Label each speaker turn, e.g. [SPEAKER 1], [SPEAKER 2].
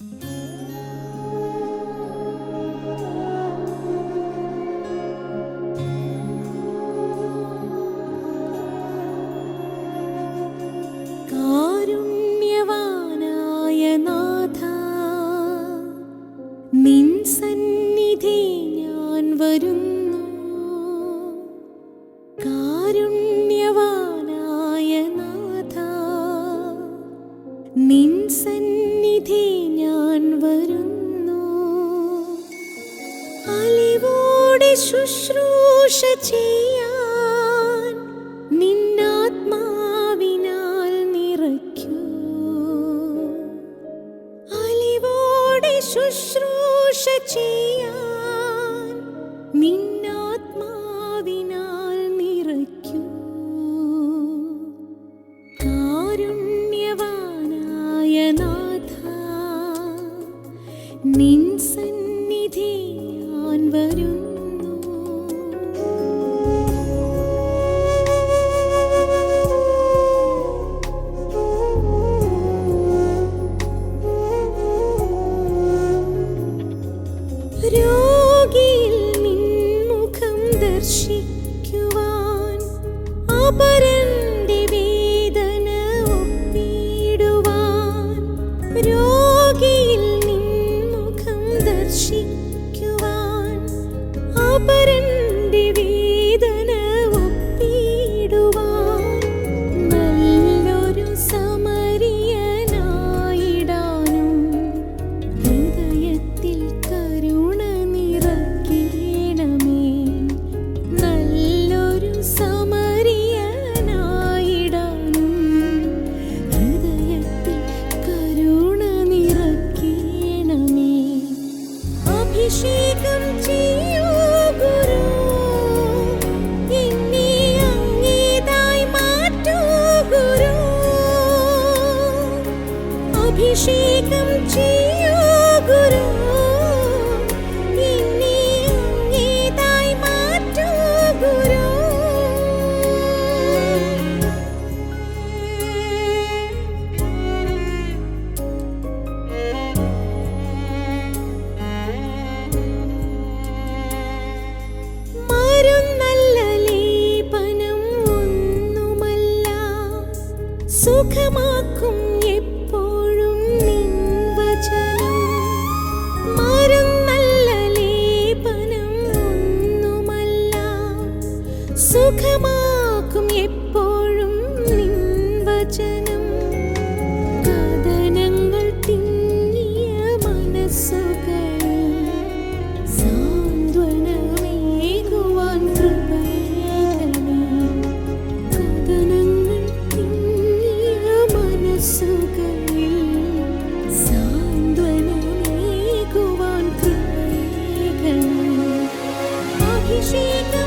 [SPEAKER 1] Thank you. ശുശ്രൂഷ ചെയ്യാൻ നിന്നാത്മാവിനാൽ നിറയ്ക്കൂ. ശുശ്രൂഷ ചെയ്യാൻ നിന്നാത്മാവിനാൽ നിറയ്ക്കൂ. നാഥ നിൻ സന്നിധി ഞാൻ സ്പർശിക്കുവാൻ അപര സുഖമാക്കും. she